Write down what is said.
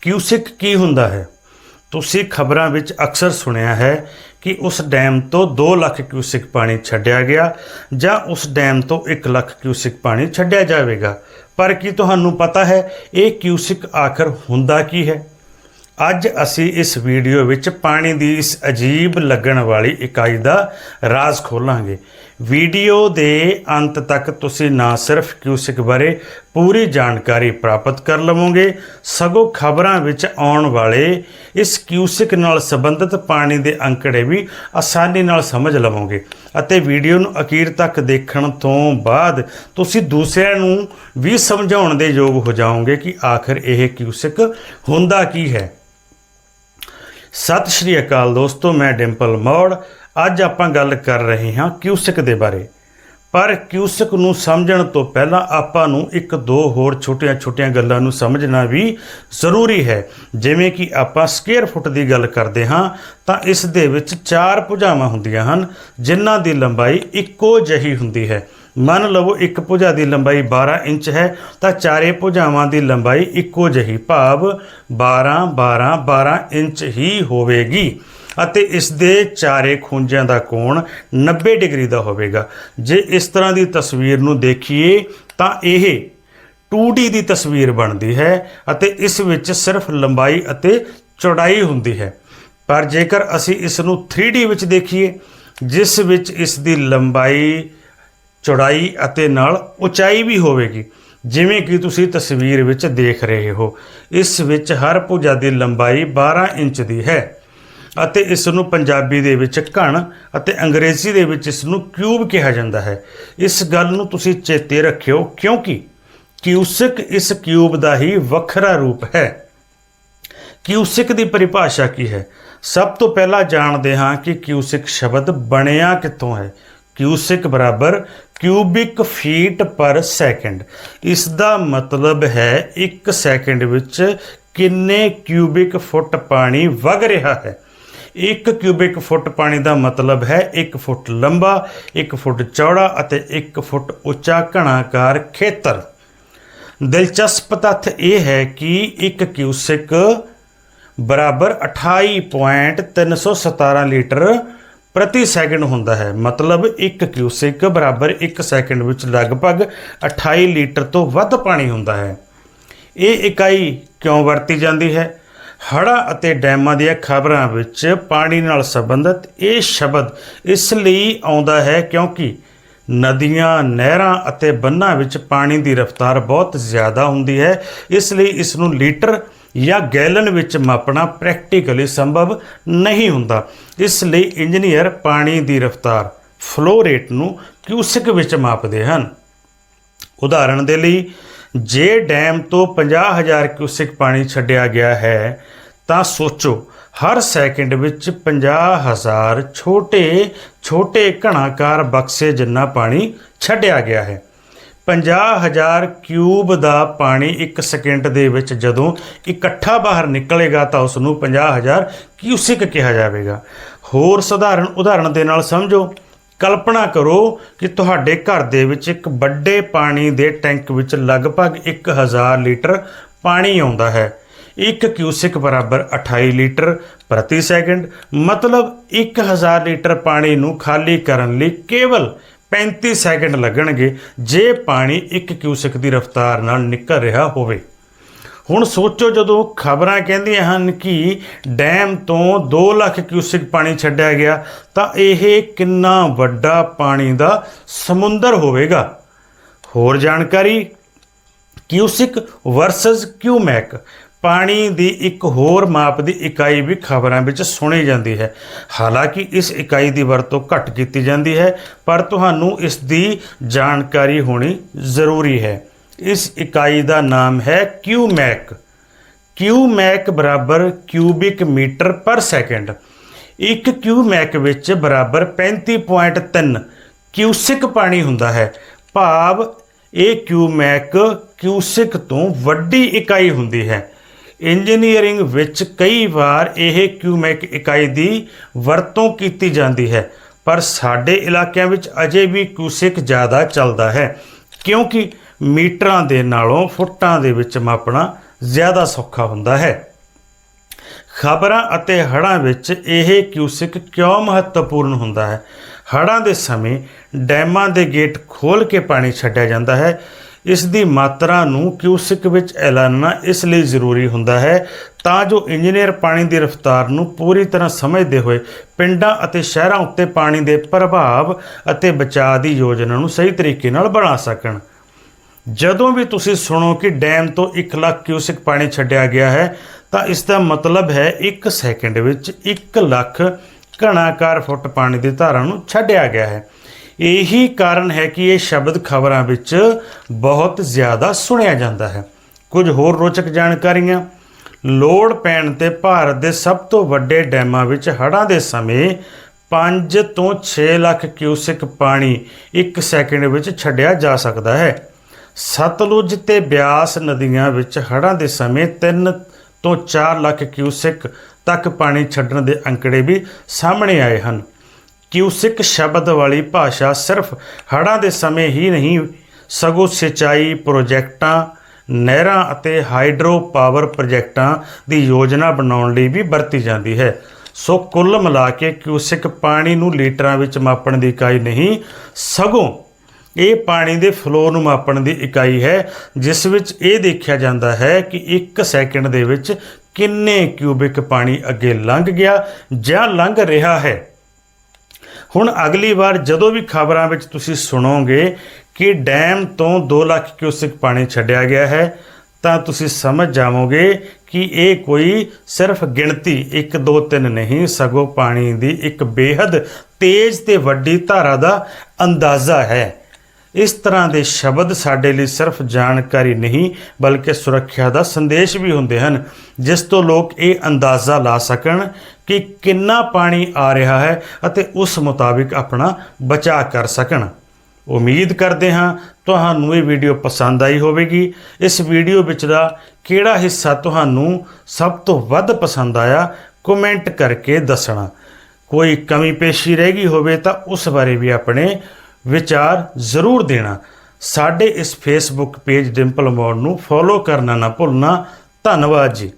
Cusec ਕੀ ਹੁੰਦਾ ਹੈ? ਤੁਸੀਂ ਖਬਰਾਂ ਵਿੱਚ ਅਕਸਰ ਸੁਣਿਆ ਹੈ ਕਿ ਉਸ ਡੈਮ ਤੋਂ 2 ਲੱਖ ਕਿਊਸਿਕ ਪਾਣੀ ਛੱਡਿਆ ਗਿਆ ਜਾਂ ਉਸ ਡੈਮ ਤੋਂ 1 ਲੱਖ ਕਿਊਸਿਕ ਪਾਣੀ ਛੱਡਿਆ ਜਾਵੇਗਾ। ਪਰ ਕੀ ਤੁਹਾਨੂੰ ਪਤਾ ਹੈ ਇਹ ਕਿਊਸਿਕ ਆਖਰ ਹੁੰਦਾ ਕੀ ਹੈ? ਅੱਜ ਅਸੀਂ ਇਸ ਵੀਡੀਓ ਵਿੱਚ ਪਾਣੀ ਦੀ ਇਸ ਅਜੀਬ ਲੱਗਣ ਵਾਲੀ ਇਕਾਈ ਦਾ ਰਾਜ਼ ਖੋਲਾਂਗੇ। ਵੀਡੀਓ ਦੇ ਅੰਤ ਤੱਕ ਤੁਸੀਂ ਨਾ ਸਿਰਫ ਕਿਊਸਿਕ ਬਾਰੇ ਪੂਰੀ ਜਾਣਕਾਰੀ ਪ੍ਰਾਪਤ ਕਰ ਲਵੋਗੇ। ਸਗੋਂ ਖਬਰਾਂ ਵਿੱਚ ਆਉਣ ਵਾਲੇ ਇਸ ਕਿਊਸਿਕ ਨਾਲ ਸੰਬੰਧਿਤ ਪਾਣੀ ਦੇ ਅੰਕੜੇ ਵੀ ਆਸਾਨੀ ਨਾਲ ਸਮਝ ਲਵੋਗੇ। ਅਤੇ ਵੀਡੀਓ ਨੂੰ ਅਖੀਰ ਤੱਕ ਦੇਖਣ ਤੋਂ ਬਾਅਦ ਤੁਸੀਂ ਦੂਸਰਿਆਂ ਨੂੰ ਵੀ ਸਮਝਾਉਣ ਦੇ ਯੋਗ ਹੋ ਜਾਓਗੇ ਕਿ ਆਖਰ ਇਹ ਕਿਊਸਿਕ ਹੁੰਦਾ ਕੀ ਹੈ। ਸਤਿ ਸ਼੍ਰੀ ਅਕਾਲ ਦੋਸਤੋ, ਮੈਂ ਡਿੰਪਲ ਮੌੜ। ਅੱਜ ਆਪਾਂ ਗੱਲ ਕਰ ਰਹੇ ਹਾਂ ਕਿਊਸਿਕ ਦੇ ਬਾਰੇ। ਪਰ ਕਿਊਸਿਕ ਨੂੰ ਸਮਝਣ ਤੋਂ ਪਹਿਲਾਂ ਆਪਾਂ ਨੂੰ ਇੱਕ ਦੋ ਹੋਰ ਛੋਟੀਆਂ-ਛੋਟੀਆਂ ਗੱਲਾਂ ਨੂੰ ਸਮਝਣਾ ਵੀ ਜ਼ਰੂਰੀ ਹੈ। ਜਿਵੇਂ ਕਿ ਆਪਾਂ ਸਕੁਅਰ ਫੁੱਟ ਦੀ ਗੱਲ ਕਰਦੇ ਹਾਂ, ਤਾਂ ਇਸ ਦੇ ਵਿੱਚ ਚਾਰ ਭੁਜਾਵਾਂ ਹੁੰਦੀਆਂ ਹਨ, ਜਿਨ੍ਹਾਂ ਦੀ ਲੰਬਾਈ ਇੱਕੋ ਜਿਹੀ ਹੁੰਦੀ ਹੈ। ਮੰਨ ਲਵੋ ਇੱਕ ਭੁਜਾ ਦੀ ਲੰਬਾਈ 12 ਇੰਚ ਹੈ, ਤਾਂ ਚਾਰੇ ਭੁਜਾਵਾਂ ਦੀ ਲੰਬਾਈ ਇੱਕੋ ਜਿਹੀ, ਭਾਵ 12 12 12 ਇੰਚ ਹੀ ਹੋਵੇਗੀ। ਅਤੇ ਇਸ ਦੇ ਚਾਰੇ ਖੁੰਝਾਂ ਦਾ ਕੋਣ 90 ਡਿਗਰੀ ਦਾ ਹੋਵੇਗਾ। ਜੇ ਇਸ ਤਰ੍ਹਾਂ ਦੀ ਤਸਵੀਰ ਨੂੰ ਦੇਖੀਏ, ਤਾਂ ਇਹ 2D ਦੀ ਤਸਵੀਰ ਬਣਦੀ ਹੈ ਅਤੇ ਇਸ ਵਿੱਚ ਸਿਰਫ ਲੰਬਾਈ ਅਤੇ ਚੌੜਾਈ ਹੁੰਦੀ ਹੈ। ਪਰ ਜੇਕਰ ਅਸੀਂ ਇਸ ਨੂੰ 3D ਵਿੱਚ ਦੇਖੀਏ, ਜਿਸ ਵਿੱਚ ਇਸ ਦੀ ਲੰਬਾਈ, ਚੌੜਾਈ ਅਤੇ ਨਾਲ ਉਚਾਈ ਵੀ ਹੋਵੇਗੀ, ਜਿਵੇਂ ਕਿ ਤੁਸੀਂ ਤਸਵੀਰ ਵਿੱਚ ਦੇਖ ਰਹੇ ਹੋ, ਇਸ ਵਿੱਚ ਹਰ ਭੁਜਾ ਦੀ ਲੰਬਾਈ 12 ਇੰਚ ਦੀ ਹੈ। ਅਤੇ ਇਸ ਨੂੰ ਪੰਜਾਬੀ ਦੇ ਵਿੱਚ ਘਣ ਅਤੇ ਅੰਗਰੇਜ਼ੀ ਦੇ ਵਿੱਚ ਇਸ ਨੂੰ ਕਿਊਬ ਕਿਹਾ ਜਾਂਦਾ ਹੈ। ਇਸ ਗੱਲ ਨੂੰ ਤੁਸੀਂ ਚੇਤੇ ਰੱਖਿਓ, ਕਿਉਂਕਿ ਕਿਊਸਿਕ ਇਸ ਕਿਊਬ ਦਾ ਹੀ ਵੱਖਰਾ ਰੂਪ ਹੈ। ਕਿਊਸਿਕ ਦੀ ਪਰਿਭਾਸ਼ਾ ਕੀ ਹੈ? ਸਭ ਤੋਂ ਪਹਿਲਾਂ ਜਾਣਦੇ ਹਾਂ ਕਿ ਕਿਊਸਿਕ ਸ਼ਬਦ ਬਣਿਆ ਕਿੱਥੋਂ ਹੈ। ਕਿਊਸਿਕ ਬਰਾਬਰ ਕਿਊਬਿਕ ਫੀਟ ਪਰ ਸੈਕਿੰਡ। ਇਸ ਦਾ ਮਤਲਬ ਹੈ 1 ਸੈਕਿੰਡ ਵਿੱਚ ਕਿੰਨੇ ਕਿਊਬਿਕ ਫੁੱਟ ਪਾਣੀ ਵਗ ਰਿਹਾ ਹੈ। 1 ਕਿਊਬਿਕ ਫੁੱਟ ਪਾਣੀ ਦਾ ਮਤਲਬ ਹੈ 1 ਫੁੱਟ ਲੰਬਾ 1 ਫੁੱਟ ਚੌੜਾ ਅਤੇ 1 ਫੁੱਟ ਉੱਚਾ ਘਣਾਕਾਰ ਖੇਤਰ। ਦਿਲਚਸਪ ਤੱਥ ਇਹ ਹੈ ਕਿ 1 ਕਿਊਸਿਕ ਬਰਾਬਰ 28.317 ਲੀਟਰ ਪ੍ਰਤੀ ਸੈਕਿੰਡ ਹੁੰਦਾ ਹੈ। ਮਤਲਬ 1 ਕਿਊਸਿਕ ਬਰਾਬਰ 1 ਸੈਕਿੰਡ ਵਿੱਚ ਲਗਭਗ 28 ਲੀਟਰ ਤੋਂ ਵੱਧ ਪਾਣੀ ਹੁੰਦਾ ਹੈ। ਇਹ ਇਕਾਈ ਕਿਉਂ ਵਰਤੀ ਜਾਂਦੀ ਹੈ? ਹੜ੍ਹਾਂ ਅਤੇ ਡੈਮਾਂ ਦੀਆਂ ਖਬਰਾਂ ਵਿੱਚ ਪਾਣੀ ਨਾਲ ਸੰਬੰਧਿਤ ਇਹ ਸ਼ਬਦ ਇਸ ਲਈ ਆਉਂਦਾ ਹੈ ਕਿਉਂਕਿ ਨਦੀਆਂ, ਨਹਿਰਾਂ ਅਤੇ ਬੰਨਾਂ ਵਿੱਚ ਪਾਣੀ ਦੀ ਰਫ਼ਤਾਰ ਬਹੁਤ ਜ਼ਿਆਦਾ ਹੁੰਦੀ ਹੈ। ਇਸ ਲਈ ਇਸ ਨੂੰ ਲੀਟਰ ਜਾਂ ਗੈਲਨ ਵਿੱਚ ਮਾਪਣਾ ਪ੍ਰੈਕਟੀਕਲੀ ਸੰਭਵ ਨਹੀਂ ਹੁੰਦਾ। ਇਸ ਲਈ ਇੰਜੀਨੀਅਰ ਪਾਣੀ ਦੀ ਰਫ਼ਤਾਰ ਫਲੋ ਰੇਟ ਨੂੰ ਕਿਊਸਿਕ ਵਿੱਚ ਮਾਪਦੇ ਹਨ। ਉਦਾਹਰਣ ਦੇ ਲਈ ਜੇ ਡੈਮ ਤੋਂ 50000 ਕਿਊਸਿਕ ਪਾਣੀ ਛੱਡਿਆ ਗਿਆ ਹੈ, ਤਾਂ ਸੋਚੋ, ਹਰ ਸੈਕਿੰਡ ਵਿੱਚ 50000 ਛੋਟੇ ਛੋਟੇ ਘਣਾਕਾਰ ਬਕਸੇ ਜਿੰਨਾ ਪਾਣੀ ਛੱਡਿਆ ਗਿਆ ਹੈ। 50000 ਕਿਊਬ ਦਾ ਪਾਣੀ 1 ਸੈਕਿੰਡ ਦੇ ਵਿੱਚ ਜਦੋਂ ਇਕੱਠਾ ਬਾਹਰ ਨਿਕਲੇਗਾ, ਤਾਂ ਉਸ ਨੂੰ 50000 ਕਿਊਸਿਕ ਕਿਹਾ ਜਾਵੇਗਾ। ਹੋਰ ਸਧਾਰਨ ਉਦਾਹਰਣ ਦੇ ਨਾਲ ਸਮਝੋ। ਕਲਪਨਾ ਕਰੋ ਕਿ ਤੁਹਾਡੇ ਘਰ ਦੇ ਵਿੱਚ ਇੱਕ ਵੱਡੇ ਪਾਣੀ ਦੇ ਟੈਂਕ ਵਿੱਚ ਲਗਭਗ 1000 ਲੀਟਰ ਪਾਣੀ ਆਉਂਦਾ ਹੈ। 1 ਕਿਊਸਿਕ ਬਰਾਬਰ 28 ਲੀਟਰ ਪ੍ਰਤੀ ਸੈਕਿੰਡ, ਮਤਲਬ 1000 ਲੀਟਰ ਪਾਣੀ ਨੂੰ ਖਾਲੀ ਕਰਨ ਲਈ ਕੇਵਲ 35 ਸੈਕਿੰਡ ਲੱਗਣਗੇ ਜੇ ਪਾਣੀ 1 ਕਿਊਸਿਕ ਦੀ ਰਫ਼ਤਾਰ ਨਾਲ ਨਿਕਲ ਰਿਹਾ ਹੋਵੇ। ਹੁਣ ਸੋਚੋ ਜਦੋਂ ਖਬਰਾਂ ਕਹਿੰਦੀਆਂ ਹਨ ਕਿ ਡੈਮ ਤੋਂ 2 ਲੱਖ ਕਿਊਸਿਕ ਪਾਣੀ ਛੱਡਿਆ ਗਿਆ, ਤਾਂ ਇਹ ਕਿੰਨਾ ਵੱਡਾ ਪਾਣੀ ਦਾ ਸਮੁੰਦਰ ਹੋਵੇਗਾ? ਹੋਰ ਜਾਣਕਾਰੀ, ਕਿਊਸਿਕ ਵਰਸਸ ਕਿਊਮੈਕ, ਪਾਣੀ ਦੀ ਇੱਕ ਹੋਰ ਮਾਪ ਦੀ ਇਕਾਈ ਵੀ ਖਬਰਾਂ ਵਿੱਚ ਸੁਣੀ ਜਾਂਦੀ ਹੈ। ਹਾਲਾਂਕਿ ਇਸ ਇਕਾਈ ਦੀ ਵਰਤੋਂ ਘੱਟ ਕੀਤੀ ਜਾਂਦੀ ਹੈ, ਪਰ ਤੁਹਾਨੂੰ ਇਸ ਦੀ ਜਾਣਕਾਰੀ ਹੋਣੀ ਜ਼ਰੂਰੀ ਹੈ। ਇਸ ਇਕਾਈ ਦਾ ਨਾਮ ਹੈ ਕਿਊਮੈਕ ਕਿਊਮੈਕ ਬਰਾਬਰ ਕਿਊਬਿਕ ਮੀਟਰ ਪਰ ਸੈਕਿੰਡ ਇੱਕ ਕਿਊਮੈਕ ਵਿੱਚ ਬਰਾਬਰ 35.3 ਕਿਊਸਿਕ ਪਾਣੀ ਹੁੰਦਾ ਹੈ। ਭਾਵ ਇਹ ਕਿਊਮੈਕ ਕਿਊਸਿਕ ਤੋਂ ਵੱਡੀ ਇਕਾਈ ਹੁੰਦੀ ਹੈ। ਇੰਜੀਨੀਅਰਿੰਗ ਵਿੱਚ ਕਈ ਵਾਰ ਇਹ ਕਿਊਮੈਕ ਇਕਾਈ ਦੀ ਵਰਤੋਂ ਕੀਤੀ ਜਾਂਦੀ ਹੈ। ਪਰ ਸਾਡੇ ਇਲਾਕਿਆਂ ਵਿੱਚ ਅਜੇ ਵੀ ਕਿਊਸਿਕ ਜ਼ਿਆਦਾ ਚੱਲਦਾ ਹੈ। ਕਿਉਂਕਿ ਮੀਟਰਾਂ ਦੇ ਨਾਲੋਂ ਫੁੱਟਾਂ ਦੇ ਵਿੱਚ ਮਾਪਣਾ ਜ਼ਿਆਦਾ ਸੌਖਾ ਹੁੰਦਾ ਹੈ। ਖਬਰਾਂ ਅਤੇ ਹੜ੍ਹਾਂ ਵਿੱਚ ਇਹ ਕਿਊਸਿਕ ਕਿਉਂ ਮਹੱਤਵਪੂਰਨ ਹੁੰਦਾ ਹੈ? ਹੜ੍ਹਾਂ ਦੇ ਸਮੇਂ ਡੈਮਾਂ ਦੇ ਗੇਟ ਖੋਲ੍ਹ ਕੇ ਪਾਣੀ ਛੱਡਿਆ ਜਾਂਦਾ ਹੈ। ਇਸ ਦੀ ਮਾਤਰਾ ਨੂੰ ਕਿਊਸਿਕ ਵਿੱਚ ਐਲਾਨਣਾ ਇਸ ਲਈ ਜ਼ਰੂਰੀ ਹੁੰਦਾ ਹੈ ਤਾਂ ਜੋ ਇੰਜੀਨੀਅਰ ਪਾਣੀ ਦੀ ਰਫ਼ਤਾਰ ਨੂੰ ਪੂਰੀ ਤਰ੍ਹਾਂ ਸਮਝਦੇ ਹੋਏ ਪਿੰਡਾਂ ਅਤੇ ਸ਼ਹਿਰਾਂ ਉੱਤੇ ਪਾਣੀ ਦੇ ਪ੍ਰਭਾਵ ਅਤੇ ਬਚਾਅ ਦੀ ਯੋਜਨਾ ਨੂੰ ਸਹੀ ਤਰੀਕੇ ਨਾਲ ਬਣਾ ਸਕਣ। ਜਦੋਂ ਵੀ ਤੁਸੀਂ ਸੁਣੋ ਕਿ ਡੈਮ ਤੋਂ 1 ਲੱਖ ਕਿਊਸਿਕ ਪਾਣੀ ਛੱਡਿਆ ਗਿਆ ਹੈ, ਤਾਂ ਇਸ ਦਾ ਮਤਲਬ ਹੈ 1 ਸੈਕਿੰਡ ਵਿੱਚ 1 ਲੱਖ ਘਣਾਕਾਰ ਫੁੱਟ ਪਾਣੀ ਦੀ ਧਾਰਾ ਨੂੰ ਛੱਡਿਆ ਗਿਆ ਹੈ। ਇਹੀ ਕਾਰਨ ਹੈ ਕਿ ਇਹ ਸ਼ਬਦ ਖਬਰਾਂ ਵਿੱਚ ਬਹੁਤ ਜ਼ਿਆਦਾ ਸੁਣਿਆ ਜਾਂਦਾ ਹੈ। ਕੁਝ ਹੋਰ ਰੋਚਕ ਜਾਣਕਾਰੀਆਂ। ਲੋੜ ਪੈਣ ਤੇ ਭਾਰਤ ਦੇ ਸਭ ਤੋਂ ਵੱਡੇ ਡੈਮਾਂ ਵਿੱਚ ਹੜ੍ਹਾਂ ਦੇ ਸਮੇਂ 5 ਤੋਂ 6 ਲੱਖ ਕਿਊਸਿਕ ਪਾਣੀ 1 ਸੈਕਿੰਡ ਵਿੱਚ ਛੱਡਿਆ ਜਾ ਸਕਦਾ ਹੈ। ਸਤਲੁਜ ਤੇ ਬਿਆਸ ਨਦੀਆਂ ਵਿੱਚ ਹੜ੍ਹਾਂ ਦੇ ਸਮੇਂ 3 ਤੋਂ 4 ਲੱਖ ਕਿਊਸਿਕ ਤੱਕ ਪਾਣੀ ਛੱਡਣ ਦੇ ਅੰਕੜੇ ਵੀ ਸਾਹਮਣੇ ਆਏ ਹਨ। ਕਿਊਸਿਕ ਸ਼ਬਦ ਵਾਲੀ ਭਾਸ਼ਾ ਸਿਰਫ ਹੜ੍ਹਾਂ ਦੇ ਸਮੇਂ ਹੀ ਨਹੀਂ, ਸਗੋਂ ਸਿੰਚਾਈ ਪ੍ਰੋਜੈਕਟਾਂ, ਨਹਿਰਾਂ ਅਤੇ ਹਾਈਡਰੋ ਪਾਵਰ ਪ੍ਰੋਜੈਕਟਾਂ ਦੀ ਯੋਜਨਾ ਬਣਾਉਣ ਲਈ ਵੀ ਵਰਤੀ ਜਾਂਦੀ ਹੈ। ਸੋ ਕੁੱਲ ਮਿਲਾ ਕੇ ਕਿਊਸਿਕ ਪਾਣੀ ਨੂੰ ਲੀਟਰਾਂ ਵਿੱਚ ਮਾਪਣ ਦੀ ਇਕਾਈ ਨਹੀਂ, ਸਗੋਂ ਇਹ ਪਾਣੀ ਦੇ ਫਲੋ ਨੂੰ ਮਾਪਣ ਦੀ ਇਕਾਈ ਹੈ, ਜਿਸ ਵਿੱਚ ਇਹ ਦੇਖਿਆ ਜਾਂਦਾ ਹੈ ਕਿ 1 ਸੈਕਿੰਡ ਦੇ ਵਿੱਚ ਕਿੰਨੇ ਕਿਊਬਿਕ ਪਾਣੀ ਅੱਗੇ ਲੰਘ ਗਿਆ ਜਾਂ ਲੰਘ ਰਿਹਾ ਹੈ। ਹੁਣ ਅਗਲੀ ਵਾਰ ਜਦੋਂ ਵੀ ਖਬਰਾਂ ਵਿੱਚ ਤੁਸੀਂ ਸੁਣੋਗੇ ਕਿ ਡੈਮ ਤੋਂ 2 ਲੱਖ ਕਿਊਸਿਕ ਪਾਣੀ ਛੱਡਿਆ ਗਿਆ ਹੈ, ਤਾਂ ਤੁਸੀਂ ਸਮਝ ਜਾਵੋਗੇ ਕਿ ਇਹ ਕੋਈ ਸਿਰਫ ਗਿਣਤੀ 1 2 3 ਨਹੀਂ, ਸਗੋਂ ਪਾਣੀ ਦੀ ਇੱਕ ਬੇहद ਤੇਜ਼ ਤੇ ਵੱਡੀ ਧਾਰਾ ਦਾ ਅੰਦਾਜ਼ਾ ਹੈ। ਇਸ ਤਰ੍ਹਾਂ ਦੇ ਸ਼ਬਦ ਸਾਡੇ ਲਈ ਸਿਰਫ ਜਾਣਕਾਰੀ ਨਹੀਂ, ਬਲਕਿ ਸੁਰੱਖਿਆ ਦਾ ਸੰਦੇਸ਼ ਵੀ ਹੁੰਦੇ ਹਨ, ਜਿਸ ਤੋਂ ਲੋਕ ਇਹ ਅੰਦਾਜ਼ਾ ਲਾ ਸਕਣ ਕਿ ਕਿੰਨਾ ਪਾਣੀ ਆ ਰਿਹਾ ਹੈ ਅਤੇ ਉਸ ਮੁਤਾਬਿਕ ਆਪਣਾ ਬਚਾਅ ਕਰ ਸਕਣ। ਉਮੀਦ ਕਰਦੇ ਹਾਂ ਤੁਹਾਨੂੰ ਇਹ ਵੀਡੀਓ ਪਸੰਦ ਆਈ ਹੋਵੇਗੀ। ਇਸ ਵੀਡੀਓ ਵਿੱਚ ਦਾ ਕਿਹੜਾ ਹਿੱਸਾ ਤੁਹਾਨੂੰ ਸਭ ਤੋਂ ਵੱਧ ਪਸੰਦ ਆਇਆ, ਕਮੈਂਟ ਕਰਕੇ ਦੱਸਣਾ। ਕੋਈ ਕਮੀ ਪੇਸ਼ੀ ਰਹਿ ਗਈ ਹੋਵੇ ਤਾਂ ਉਸ ਬਾਰੇ ਵੀ ਆਪਣੇ ਵਿਚਾਰ ਜ਼ਰੂਰ ਦੇਣਾ। ਸਾਡੇ ਇਸ ਫੇਸਬੁੱਕ ਪੇਜ ਡਿੰਪਲ ਮੋੜ ਨੂੰ ਫੋਲੋ ਕਰਨਾ ਨਾ ਭੁੱਲਣਾ। ਧੰਨਵਾਦ ਜੀ।